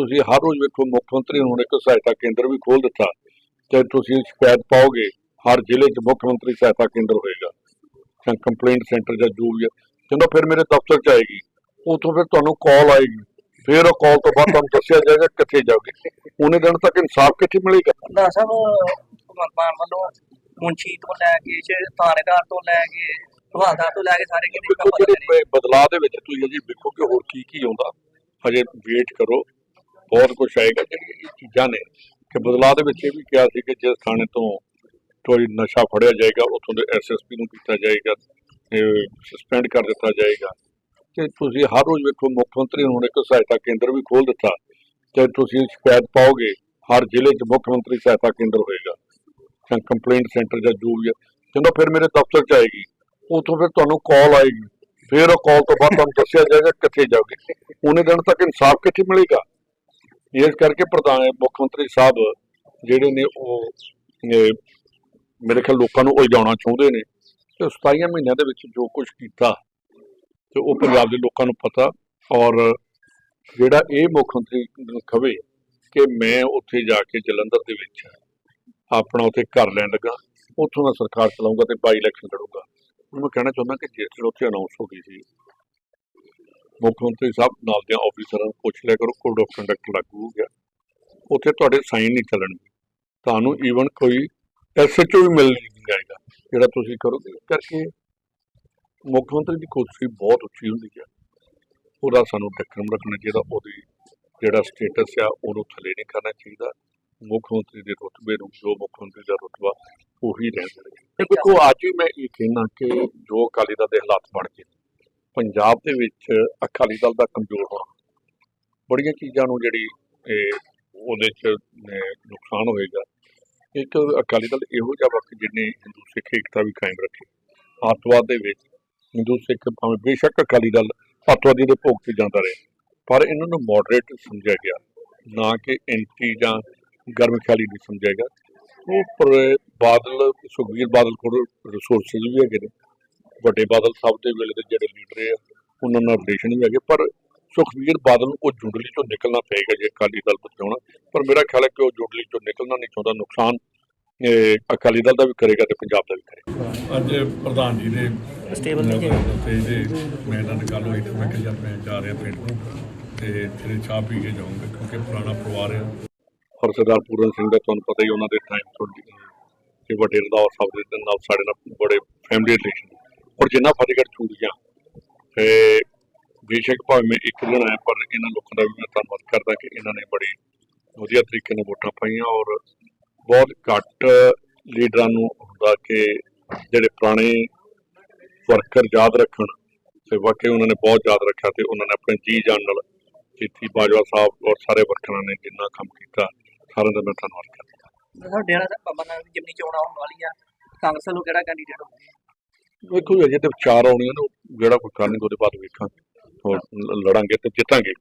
ਤੁਸੀਂ ਹਰ ਰੋਜ਼ ਵੇਖੋ ਮੁੱਖ ਮੰਤਰੀ ਨੇ ਇੱਕ ਸਹਾਇਤਾ ਕੇਂਦਰ ਵੀ ਖੋਲ ਦਿੱਤਾ। ਤੇ ਤੁਸੀਂ ਸ਼ਿਕਾਇਤ ਪਾਓਗੇ ਹਰ ਜ਼ਿਲ੍ਹੇ 'ਚ ਮੁੱਖ ਮੰਤਰੀ ਸਹਾਇਤਾ ਕੇਂਦਰ ਹੋਏਗਾ। ਜਾਂ ਕੰਪਲੇਂਟ ਸੈਂਟਰ ਜਾਂ ਜੋ ਵੀ ਜਦੋਂ ਫਿਰ ਮੇਰੇ ਦਫ਼ਤਰ 'ਚ ਆਏਗੀ। ਉਥੋਂ ਫਿਰ ਤੁਹਾਨੂੰ ਕਾਲ ਆਏਗੀ। ਫਿਰ ਉਹ ਕਾਲ ਤੋਂ ਬਾਅਦ ਤੁਹਾਨੂੰ ਦੱਸਿਆ ਜਾਏਗਾ ਕਿੱਥੇ ਜਾਓਗੇ। ਉਹਨੇ ਦਿਨ ਤੱਕ ਇਨਸਾਫ ਕਿੱਥੇ ਮਿਲੇਗਾ? ਨਾ ਸਭ ਭਗਵੰਤ ਮਾਨ ਵੱਲੋਂ ਮੁੰਸ਼ੀ ਤੋਂ ਲੈ ਕੇ ਥਾਣੇਦਾਰ ਤੋਂ ਲੈ ਕੇ ਹਵਾਲਦਾਰ ਤੋਂ ਲੈ ਕੇ ਸਾਰੇ ਕਿਤੇ ਬਦਲਾਅ ਦੇ ਵਿੱਚ ਤੁਸੀਂ ਅਜੇ ਵੇਖੋ ਕਿ ਹੋਰ ਕੀ ਕੀ ਆਉਂਦਾ। ਹਜੇ ਵੇਟ ਕਰੋ। ਬਹੁਤ ਕੁਝ ਆਏਗਾ ਜਿਹੜੀਆਂ ਇਹ ਚੀਜ਼ਾਂ ਨੇ। ਕਿ ਬਦਲਾਅ ਦੇ ਵਿੱਚ ਇਹ ਵੀ ਕਿਹਾ ਸੀ ਕਿ ਜਿਸ ਥਾਣੇ ਤੋਂ ਕੋਈ ਨਸ਼ਾ ਫੜਿਆ ਜਾਏਗਾ, ਉੱਥੋਂ ਦੇ ਐਸਐਸਪੀ ਨੂੰ ਕੀਤਾ ਜਾਏਗਾ ਸਸਪੈਂਡ ਕਰ ਦਿੱਤਾ ਜਾਏਗਾ। ਤੇ ਤੁਸੀਂ ਹਰ ਰੋਜ਼ ਵੇਖੋ, ਮੁੱਖ ਮੰਤਰੀ ਨੇ ਹੁਣ ਇੱਕ ਸਹਾਇਤਾ ਕੇਂਦਰ ਵੀ ਖੋਲ ਦਿੱਤਾ। ਤੇ ਤੁਸੀਂ ਸ਼ਿਕਾਇਤ ਪਾਓਗੇ, ਹਰ ਜ਼ਿਲ੍ਹੇ 'ਚ ਮੁੱਖ ਮੰਤਰੀ ਸਹਾਇਤਾ ਕੇਂਦਰ ਹੋਏਗਾ। ਜਾਂ ਕੰਪਲੇਂਟ ਸੈਂਟਰ ਜਾਂ ਜੋ ਵੀ ਹੈ। ਜਦੋਂ ਫਿਰ ਮੇਰੇ ਦਫ਼ਤਰ 'ਚ ਆਏਗੀ। ਉਥੋਂ ਫਿਰ ਤੁਹਾਨੂੰ ਕਾਲ ਆਏਗੀ। ਫਿਰ ਉਹ ਕਾਲ ਤੋਂ ਬਾਅਦ ਤੁਹਾਨੂੰ ਦੱਸਿਆ ਜਾਏਗਾ ਕਿੱਥੇ ਜਾਓਗੇ। ਉਹਨੇ ਦਿਨ ਤੱਕ ਇਨਸਾਫ ਕਿੱਥੇ ਮਿਲੇਗਾ? ਇਸ ਕਰਕੇ ਪ੍ਰਧਾਨ ਮੁੱਖ ਮੰਤਰੀ ਸਾਹਿਬ ਜਿਹੜੇ ਨੇ ਉਹ ਮੇਰੇ ਖਿਆਲ ਲੋਕਾਂ ਨੂੰ ਉਲਝਾਉਣਾ ਚਾਹੁੰਦੇ ਨੇ ਤੇ 27 ਮਹੀਨਿਆਂ ਦੇ ਵਿੱਚ ਜੋ ਕੁਝ ਕੀਤਾ ਤੇ ਉਹ ਪੰਜਾਬ ਦੇ ਲੋਕਾਂ ਨੂੰ ਪਤਾ ਔਰ ਜਿਹੜਾ ਇਹ ਮੁੱਖ ਮੰਤਰੀ ਖਵੇ ਕਿ ਮੈਂ ਉੱਥੇ ਜਾ ਕੇ ਜਲੰਧਰ ਦੇ ਵਿੱਚ ਆਪਣਾ ਉੱਥੇ ਘਰ ਲੈਣ ਲੱਗਾ, ਉੱਥੋਂ ਦਾ ਸਰਕਾਰ ਚਲਾਉਂਗਾ ਤੇ ਬਾਈ ਇਲੈਕਸ਼ਨ ਲੜੂਗਾ। ਹੁਣ ਮੈਂ ਕਹਿਣਾ ਚਾਹੁੰਦਾ ਕਿ ਜਿਸ ਦਿਨ ਉੱਥੇ ਅਨਾਉਂਸ ਹੋ ਗਈ ਸੀ ਮੁੱਖ ਮੰਤਰੀ ਸਾਹਿਬ ਨਾਲ ਦੇ ਆਫੀਸਰਾਂ ਨੂੰ ਪੁੱਛ ਲਿਆ ਕਰੋ ਕੋਡ ਆਫ ਕੰਡਕਟ ਲਾਗੂ ਹੋ ਗਿਆ। ਉੱਥੇ ਤੁਹਾਡੇ ਸਾਈਨ ਨਹੀਂ ਚੱਲਣਗੇ। ਤੁਹਾਨੂੰ ਈਵਨ ਕੋਈ ਐਸਐਚਓ ਵੀ ਮਿਲ ਨਹੀਂ ਜਾਏਗਾ ਜਿਹੜਾ ਤੁਸੀਂ ਕਰੋਗੇ। ਇਸ ਕਰਕੇ ਮੁੱਖ ਮੰਤਰੀ ਦੀ ਕੋਸ਼ਿਸ਼ ਬਹੁਤ ਉੱਚੀ ਹੁੰਦੀ ਹੈ। ਉਹਦਾ ਸਾਨੂੰ ਡੱਕਣ ਰੱਖਣਾ ਚਾਹੀਦਾ, ਉਹਦੀ ਜਿਹੜਾ ਸਟੇਟਸ ਆ, ਉਹਨੂੰ ਥੱਲੇ ਨਹੀਂ ਕਰਨਾ ਚਾਹੀਦਾ। ਮੁੱਖ ਮੰਤਰੀ ਦੇ ਰੁਤਬੇ ਨੂੰ ਜੋ ਮੁੱਖ ਮੰਤਰੀ ਦਾ ਰੁਤਬਾ, ਉਹੀ ਰਹਿਣਾ ਚਾਹੀਦਾ। ਦੇਖੋ, ਅੱਜ ਵੀ ਮੈਂ ਇਹ ਕਹਿਣਾ ਕਿ ਜੋ ਅਕਾਲੀ ਦਲ ਦੇ ਹਾਲਾਤ ਬਣ ਗਏ ਪੰਜਾਬ ਦੇ ਵਿੱਚ ਅਕਾਲੀ ਦਲ ਦਾ ਕਮਜ਼ੋਰ ਹੋਣਾ। ਬੜੀਆਂ ਚੀਜ਼ਾਂ ਨੂੰ ਜਿਹੜੀ ਉਹਦੇ ਚ ਨੁਕਸਾਨ ਹੋਏਗਾ। ਇੱਕ ਅਕਾਲੀ ਦਲ ਇਹੋ ਜਿਹਾ ਵਕਤ ਜਿਹਨੇ ਹਿੰਦੂ ਸਿੱਖ ਏਕਤਾ ਵੀ ਕਾਇਮ ਰੱਖੀ। ਅੱਤਵਾਦ ਦੇ ਵਿੱਚ ਹਿੰਦੂ ਸਿੱਖ ਭਾਵੇਂ ਬੇਸ਼ੱਕ ਅਕਾਲੀ ਦਲ ਅੱਤਵਾਦੀ ਦੇ ਭੋਗ ਤੇ ਜਾਂਦਾ ਰਿਹਾ, ਪਰ ਇਹਨਾਂ ਨੂੰ ਮੋਡਰੇਟ ਸਮਝਿਆ ਗਿਆ। ਨਾ ਕਿ ਐਂਟੀ ਜਾਂ ਗਰਮ ਖਿਆਲੀ ਨਹੀਂ ਸਮਝਿਆ ਗਿਆ। ਉਹ ਪਰ ਬਾਦਲ, ਸੁਖਬੀਰ ਬਾਦਲ ਕੋਲ ਰਿਸੋਰਸਿਸ ਵੀ ਹੈਗੇ ਨੇ। ਵੱਡੇ ਬਾਦਲ ਸਾਹਿਬ ਦੇ ਵੇਲੇ ਦੇ ਜਿਹੜੇ ਲੀਡਰ ਆ ਉਹਨਾਂ ਨਾਲ ਰਿਲੇਸ਼ਨ ਵੀ ਹੈਗੇ ਪਰ ਸੁਖਬੀਰ ਬਾਦਲ ਨੂੰ ਉਹ ਜੁੰਡਲੀ ਚੋਂ ਨਿਕਲਣਾ ਪਏਗਾ ਜੇ ਅਕਾਲੀ ਦਲ ਬਚਾਉਣਾ ਪਰ ਮੇਰਾ ਖਿਆਲ ਹੈ ਕਿ ਉਹ ਜੁੰਡਲੀ ਚੋਂ ਨਿਕਲਣਾ ਨਹੀਂ ਚਾਹੁੰਦਾ ਨੁਕਸਾਨ ਇਹ ਅਕਾਲੀ ਦਲ ਦਾ ਵੀ ਕਰੇਗਾ ਤੇ ਪੰਜਾਬ ਦਾ ਵੀ ਕਰੇਗਾ। ਅੱਜ ਪ੍ਰਧਾਨ ਜੀ ਦੇ ਨਹੀਂ ਹੈਗੇ। ਤੇ ਇਹਦੇ ਮੈਂ ਨਾਲ ਗੱਲ ਹੋਈ ਤੇ ਮੈਂ ਕਿਹਾ ਜਦ ਮੈਂ ਜਾ ਰਿਹਾ ਪਿੰਡ ਨੂੰ ਤੇ ਜਿਹੜੇ ਚਾਹ ਪੀ ਕੇ ਜਾਊਂਗਾ ਕਿਉਂਕਿ ਪੁਰਾਣਾ ਪਰਿਵਾਰ ਹੈ ਔਰ ਸਰਦਾਰ ਪੂਰਨ ਸਿੰਘ ਦਾ ਤੁਹਾਨੂੰ ਪਤਾ ਹੀ ਉਹਨਾਂ ਦੇ ਟਾਈਮ ਤੋਂ ਕਿ ਵੱਡੇ ਰੰਧਾਵਾ ਸਾਹਿਬ ਦੇ ਨਾਲ ਸਾਡੇ ਨਾਲ ਬੜੇ ਫੈਮਿਲੀ ਰਿਲੇਸ਼ਨ ਔਰ ਜਿੰਨਾ ਫਤਿਹਗੜ੍ਹ ਚੂੜੀਆਂ ਤੇ ਬੇਸ਼ੱਕ ਭਾਵੇਂ ਮੈਂ ਇੱਕ ਦਿਨ ਆਇਆ, ਪਰ ਇਹਨਾਂ ਲੋਕਾਂ ਦਾ ਵੀ ਮੈਂ ਧੰਨਵਾਦ ਕਰਦਾ ਕਿ ਇਹਨਾਂ ਨੇ ਬੜੀ ਵਧੀਆ ਤਰੀਕੇ ਨਾਲ ਵੋਟਾਂ ਪਾਈਆਂ ਔਰ ਬਹੁਤ ਘੱਟ ਲੀਡਰਾਂ ਨੂੰ ਹੁੰਦਾ ਕਿ ਜਿਹੜੇ ਪੁਰਾਣੇ ਵਰਕਰ ਯਾਦ ਰੱਖਣ ਤੇ ਵਾਕਈ ਉਹਨਾਂ ਨੇ ਬਹੁਤ ਯਾਦ ਰੱਖਿਆ ਤੇ ਉਹਨਾਂ ਨੇ ਆਪਣੇ ਜੀ ਜਾਨ ਨਾਲ ਕੀਤੀ ਬਾਜਵਾ ਸਾਹਿਬ ਔਰ ਸਾਰੇ ਵਰਕਰਾਂ ਨੇ ਜਿੰਨਾ ਕੰਮ ਕੀਤਾ, ਸਾਰਿਆਂ ਦਾ ਮੈਂ ਧੰਨਵਾਦ ਕਰਦਾ। ਸਰ ਡੇਰਾ ਸਾਹਿਬ ਬਾਬਾ ਜਿਮਨੀ ਚੋਣ ਆਉਣ ਵਾਲੀ ਆ ਕਾਂਗਰਸ ਵੱਲੋਂ ਕਿਹੜਾ ਕੈਂਡੀਡੇਟ ਹੋਊਗਾ? ਵੇਖੋ ਅਜੇ ਤੇ ਚਾਰ ਆਉਣੀਆਂ ਨੇ, ਉਹ ਜਿਹੜਾ ਕੋਈ ਕਰਨਗੇ ਉਹਦੇ ਬਾਅਦ ਵੇਖਾਂਗੇ ਔਰ ਲੜਾਂਗੇ ਤੇ ਜਿੱਤਾਂਗੇ।